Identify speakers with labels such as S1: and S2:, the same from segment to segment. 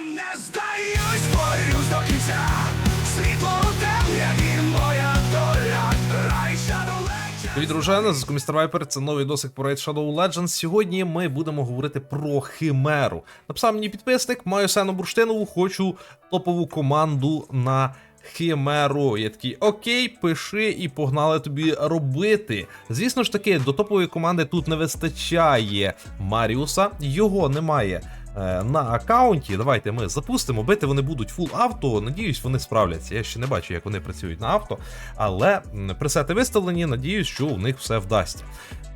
S1: не здаюсь, борюсь до кінця. Світло темряві, моя доля. Рай Shadow Legends.
S2: Привіт, дружина, з Містер Вайпер, це новий досик про Raid Shadow Legends. Сьогодні ми будемо говорити про Химеру. Написав мені підписник, маю Сену Бурштинову, хочу топову команду на Химеру. Я такий, окей, пиши і погнали тобі робити. Звісно ж таки, до топової команди тут не вистачає Маріуса, його немає. Е, На аккаунті, давайте ми запустимо. Бити вони будуть фул авто. Надіюсь, вони справляться. Я ще не бачу, як вони працюють на авто. Але пресети виставлені, надіюсь, що у них все вдасться.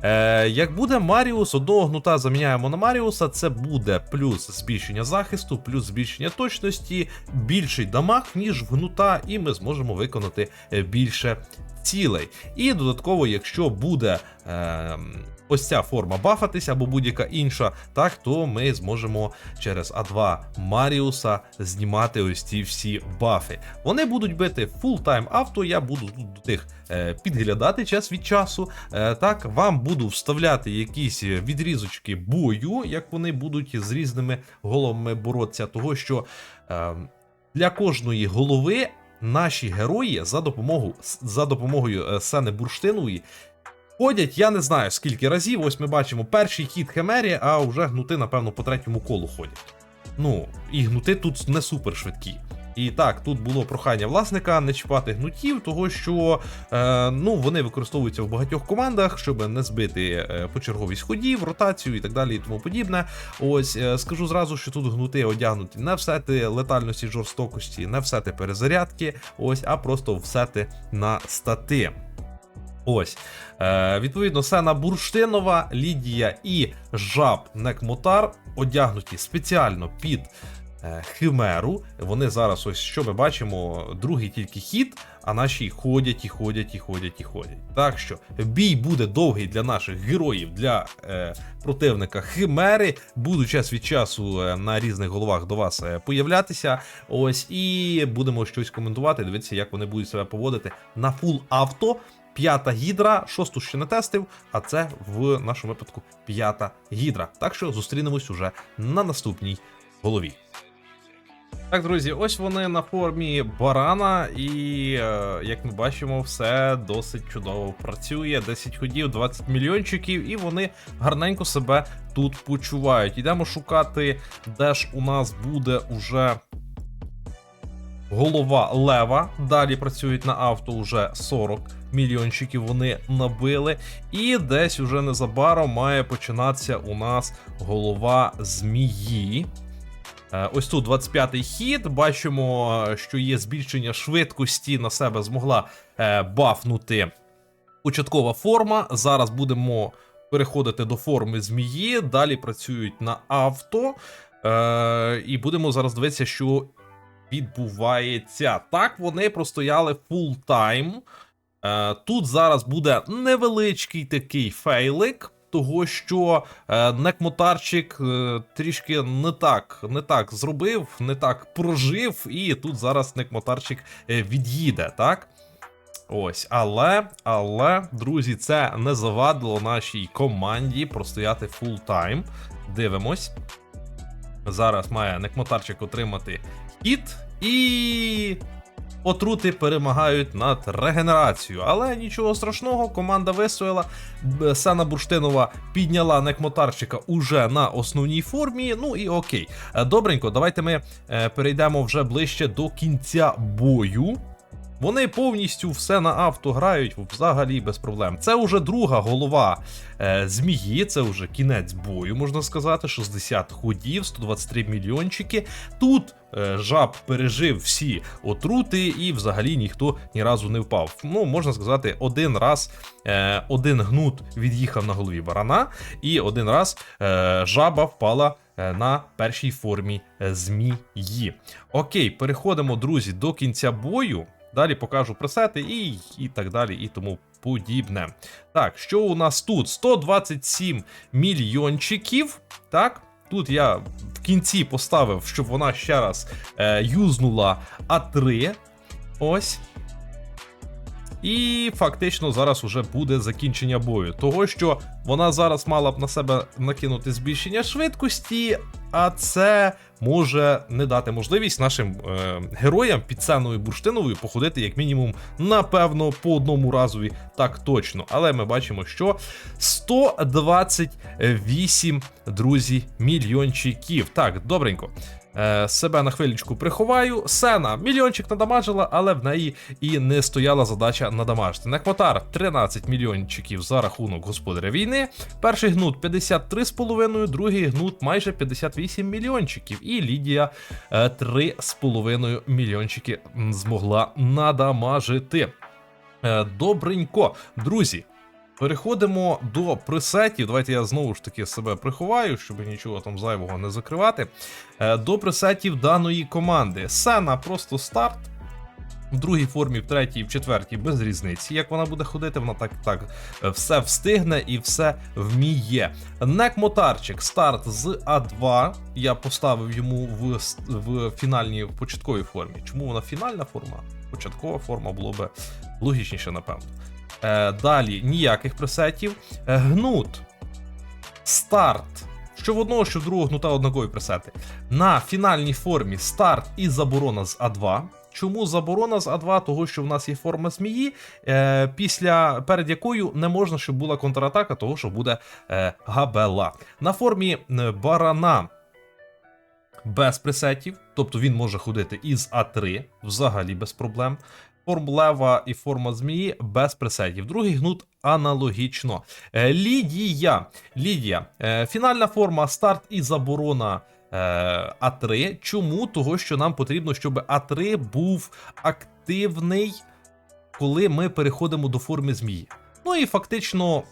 S2: Е, як буде Маріус, одного гнута заміняємо на Маріуса, це буде плюс збільшення захисту, плюс збільшення точності, більший дамаг, ніж в гнута, і ми зможемо виконати е, більше цілей. І додатково, якщо буде е, ось ця форма бафатись або будь-яка інша, так то ми зможемо через А2 Маріуса знімати ось ці всі бафи. Вони будуть бити фултайм авто. Я буду тут до тих е, підглядати час від часу. Е, так, вам буду вставляти якісь відрізочки бою, як вони будуть з різними головами боротися, того що е, для кожної голови. Наші герої за допомогою за допомогою Сени Бурштинової ходять, я не знаю скільки разів. Ось ми бачимо перший хід Хемері, а вже гнути, напевно, по третьому колу ходять. Ну, і гнути тут не супер швидкі. І так, тут було прохання власника не чіпати гнутів, того що е, ну, вони використовуються в багатьох командах, щоб не збити е, почерговість ходів, ротацію і так далі, і тому подібне. Ось е, скажу зразу, що тут гнути одягнуті не в сети летальності жорстокості, не в сети перезарядки, ось, а просто в сети на стати. Ось. Е, відповідно, Сена Бурштинова, Лідія і Жаб Некмотар одягнуті спеціально під е, Химеру. Вони зараз, ось що ми бачимо, другий тільки хід, а наші ходять і ходять і ходять і ходять. Так що бій буде довгий для наших героїв, для е, противника Химери. Буду час від часу е, на різних головах до вас е, появлятися. Ось і будемо щось коментувати. Дивитися, як вони будуть себе поводити на фул авто. П'ята гідра, шосту ще не тестив, а це в нашому випадку п'ята гідра. Так що зустрінемось уже на наступній голові. Так, друзі, ось вони на формі барана, і е, як ми бачимо, все досить чудово працює. 10 ходів, 20 мільйончиків, і вони гарненько себе тут почувають. Йдемо шукати, де ж у нас буде уже голова лева. Далі працюють на авто уже 40 мільйончиків вони набили. І десь уже незабаром має починатися у нас голова змії. Е, Ось тут 25-й хід. Бачимо, що є збільшення швидкості на себе змогла е, бафнути початкова форма. Зараз будемо переходити до форми змії. Далі працюють на авто. Е, і будемо зараз дивитися, що відбувається. Так, вони простояли фул тайм. Е, Тут зараз буде невеличкий такий фейлик, того що е, Некмотарчик е, трішки не так, не так зробив, не так прожив, і тут зараз Некмотарчик від'їде, так? Ось, але, але, друзі, це не завадило нашій команді простояти фул тайм. Дивимось. Зараз має Некмотарчик отримати хід і. Отрути перемагають над регенерацією, але нічого страшного, команда вистояла. Сана Бурштинова підняла Некмотарчика уже на основній формі. Ну і окей. Е, Добренько, давайте ми е, перейдемо вже ближче до кінця бою. Вони повністю все на авто грають взагалі без проблем. Це вже друга голова е, змії, це вже кінець бою, можна сказати. 60 ходів, 123 мільйончики. Тут е, жаб пережив всі отрути, і взагалі ніхто ні разу не впав. Ну, можна сказати, один раз е, один гнут від'їхав на голові барана, і один раз е, жаба впала. е, На першій формі е, змії. Окей, переходимо, друзі, до кінця бою. Далі покажу пресети і, і так далі, і тому подібне. Так, що у нас тут? 127 мільйончиків. Так, тут я в кінці поставив, щоб вона ще раз е, юзнула А3. Ось. І фактично зараз уже буде закінчення бою. Того, що вона зараз мала б на себе накинути збільшення швидкості, а це може не дати можливість нашим е, героям під ценою бурштиновою походити як мінімум, напевно, по одному разові, так точно. Але ми бачимо, що 128, друзі, мільйончиків. Так, добренько. Е, себе на хвилічку приховаю. Сена мільйончик надамажила, але в неї і не стояла задача надамажити. Неквотар 13 мільйончиків за рахунок господаря війни. Перший гнут 53,5, другий гнут майже 58 мільйончиків. І Лідія е, 3,5 мільйончики змогла надамажити. Е, Добренько, друзі. Переходимо до пресетів. Давайте я знову ж таки себе приховаю, щоб нічого там зайвого не закривати. Е, До пресетів даної команди. Сена просто старт. В другій формі, в третій, в четвертій без різниці. Як вона буде ходити, вона так так е, все встигне і все вміє. Некмотарчик, старт з А2. Я поставив йому в, в фінальній в початковій формі. Чому вона фінальна форма? Початкова форма було би логічніше, напевно. Е, далі ніяких пресетів. Е, гнут. Старт. Що в одного, що в другого гнута однакові пресети. На фінальній формі старт і заборона з А2. Чому заборона з А2? Того, що в нас є форма змії, е, після перед якою не можна, щоб була контратака, того, що буде е, габела. На формі е, барана без пресетів, тобто він може ходити із А3 взагалі без проблем. Форм лева і форма змії без пресетів. Другий гнут аналогічно. Е, Лідія. Лідія. Е, Фінальна форма старт і заборона. е, А3. Чому? Того, що нам потрібно, щоб А3 був активний, коли ми переходимо до форми змії. Ну і фактично.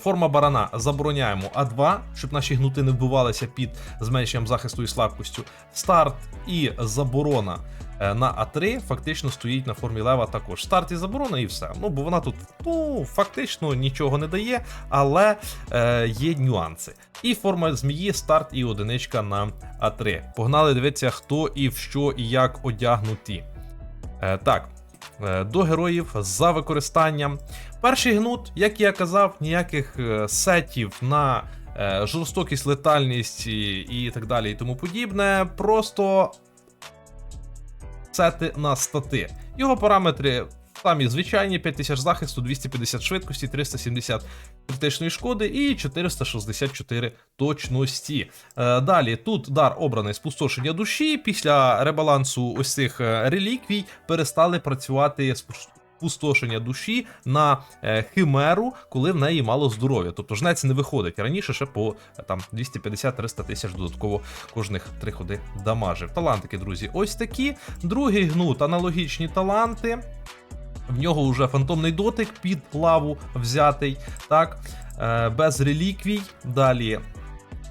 S2: Форма барана забороняємо А2, щоб наші гнути не вбивалися під зменшенням захисту і слабкістю. Старт і заборона на А3 фактично стоїть на формі лева також. Старт і заборона, і все. Ну, бо вона тут ну, фактично нічого не дає, але е, є нюанси. І форма змії, старт і одиничка на А3. Погнали дивитися, хто і в що і як одягнуті. Е, так, е, до героїв за використанням. Перший гнут, як я казав, ніяких е, сетів на е, жорстокість, летальність і так далі, і тому подібне. Просто сети на стати. Його параметри самі звичайні: 5000 захисту, 250 швидкості, 370 критичної шкоди і 464 точності. Е, далі тут дар обраний спустошення душі. Після ребалансу ось цих е, реліквій перестали працювати спу- спустошення душі на е, химеру, коли в неї мало здоров'я. Тобто жнець не виходить. Раніше ще по е, там 250-300 тисяч додатково кожних три ходи дамажив. Талантики, друзі, ось такі. Другий гнут, аналогічні таланти. В нього вже фантомний дотик під лаву взятий, так, е, без реліквій. Далі,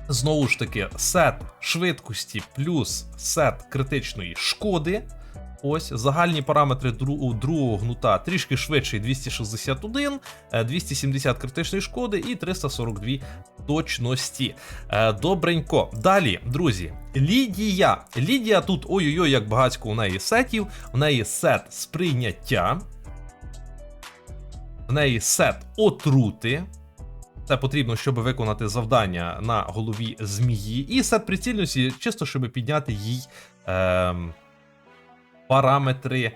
S2: знову ж таки, сет швидкості плюс сет критичної шкоди. Ось загальні параметри дру- у другого гнута трішки швидший 261, е, 270 критичної шкоди і 342 точності. Е, Добренько. Далі, друзі, Лідія. Лідія тут ой-ой-ой, як багатько у неї сетів. У неї сет сприйняття. В неї сет отрути. Це потрібно, щоб виконати завдання на голові змії. І сет прицільності, чисто щоб підняти їй ем, параметри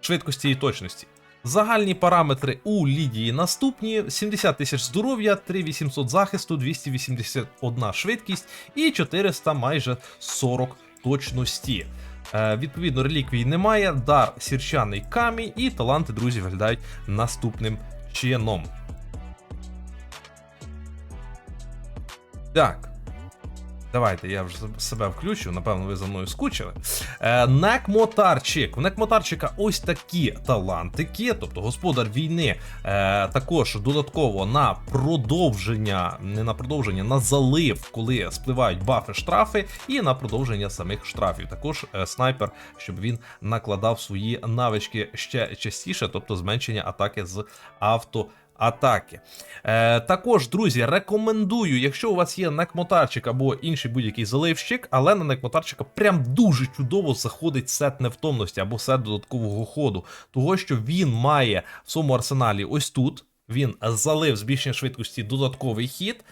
S2: швидкості і точності. Загальні параметри у Лідії наступні: 70 тисяч здоров'я, 3800 захисту, 281 швидкість і 400 майже 40 точності. Е, відповідно, реліквій немає, дар сірчаний камінь і таланти, друзі, виглядають наступним чином. Так. Давайте я вже себе включу, напевно, ви за мною скучили. Е, Некмотарчик. У Некмотарчика ось такі талантики, тобто господар війни, е, також додатково на продовження, не на продовження, на залив, коли спливають бафи штрафи, і на продовження самих штрафів. Також е, снайпер, щоб він накладав свої навички ще частіше, тобто зменшення атаки з авто. Атаки. Е, також, друзі, рекомендую, якщо у вас є некмотарчик або інший будь-який заливщик, але на некмотарчика прям дуже чудово заходить сет невтомності або сет додаткового ходу. Того, що він має в своєму арсеналі ось тут. Він залив збільшення швидкості додатковий хід.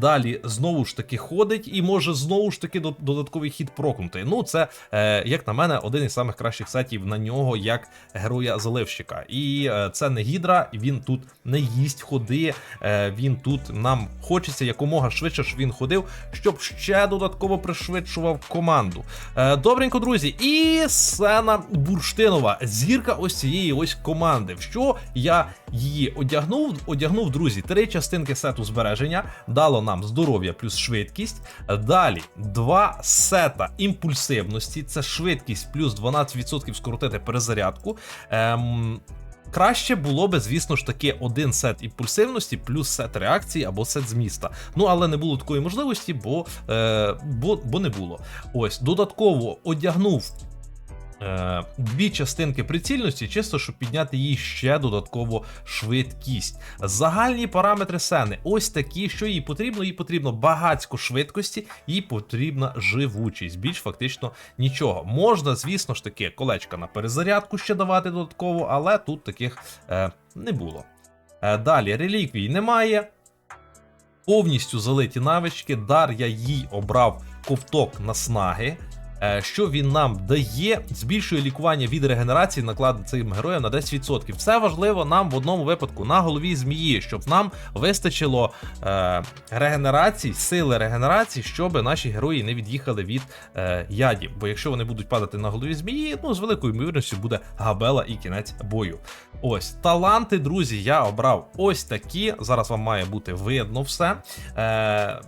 S2: Далі знову ж таки ходить і може знову ж таки додатковий хід прокнути. Ну, це, е, як на мене, один із самих кращих сетів на нього як героя заливщика. І е, це не гідра, він тут не їсть ходи. Е, він тут нам хочеться якомога швидше, щоб він ходив, щоб ще додатково пришвидшував команду. Добренько, друзі, і Сена Бурштинова, зірка ось цієї ось команди. В що я її одягнув? Одягнув, друзі, три частинки сету збереження, дало нам здоров'я плюс швидкість. Далі два сета імпульсивності, це швидкість плюс 12% скоротити перезарядку. Ем, Краще було би, звісно ж таки, один сет імпульсивності плюс сет реакції або сет з міста. Ну але не було такої можливості, бо, е, бо, бо не було. Ось додатково одягнув. Е, дві частинки прицільності, чисто щоб підняти їй ще додатково швидкість. Загальні параметри сени ось такі, що їй потрібно. Їй потрібно багацько швидкості, їй потрібна живучість. Більш фактично нічого. Можна, звісно ж таки, колечка на перезарядку ще давати додатково, але тут таких е, не було. Е, далі реліквій немає. Повністю залиті навички. Дар я їй обрав ковток наснаги. Е, Що він нам дає, збільшує лікування від регенерації накладу цим героям на 10%. Все важливо нам в одному випадку на голові змії, щоб нам вистачило е, регенерації, сили регенерації, щоб наші герої не від'їхали від е, ядів. Бо якщо вони будуть падати на голові змії, ну з великою ймовірністю буде габела і кінець бою. Ось таланти, друзі, я обрав ось такі. Зараз вам має бути видно все. Е,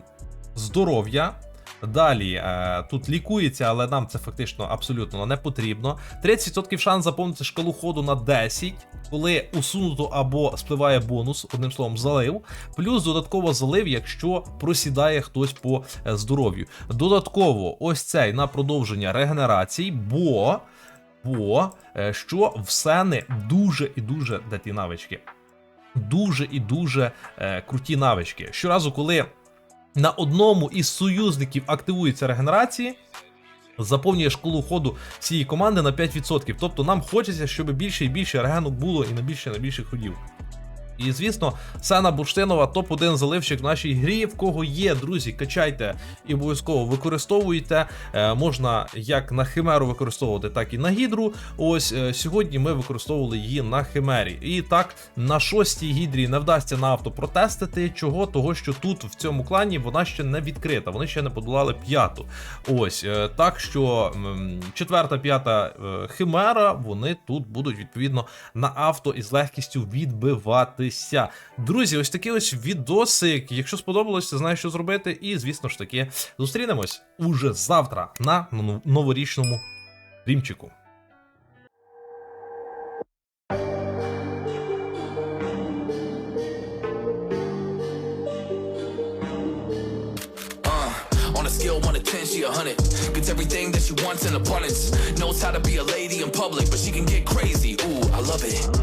S2: здоров'я. Далі е, тут лікується, але нам це фактично абсолютно не потрібно. 30% шанс заповнити шкалу ходу на 10, коли усунуто або спливає бонус, одним словом, залив. Плюс додатково залив, якщо просідає хтось по е, здоров'ю. Додатково, ось цей на продовження регенерацій, бо. Бо е, що в сени дуже і дуже де ті навички. Дуже і дуже е, круті навички. Щоразу, коли на одному із союзників активується регенерації, заповнює школу ходу цієї команди на 5%. Тобто нам хочеться, щоб більше і більше регенок було і на більше і на більше ходів. І звісно, Сена Бурштинова топ-1 заливщик в нашій грі. В кого є, друзі, качайте і обов'язково використовуйте. Е, можна як на химеру використовувати, так і на гідру. Ось е, сьогодні ми використовували її на химері. І так, на шостій гідрі не вдасться на авто протестити. Чого? Того, що тут в цьому клані вона ще не відкрита, вони ще не подолали п'яту. Ось е, так що четверта, п'ята е, химера, вони тут будуть відповідно на авто із легкістю відбиватися. Друзі, ось такий ось відосик. Якщо сподобалось, ти знаєш, що зробити. І, звісно ж таки, зустрінемось уже завтра на новорічному стрімчику.
S3: Uh, on a scale 1 to 10, she a 100. Gets everything that she wants in abundance. Knows how to be a lady in public, but she can get crazy. Ooh, I love it.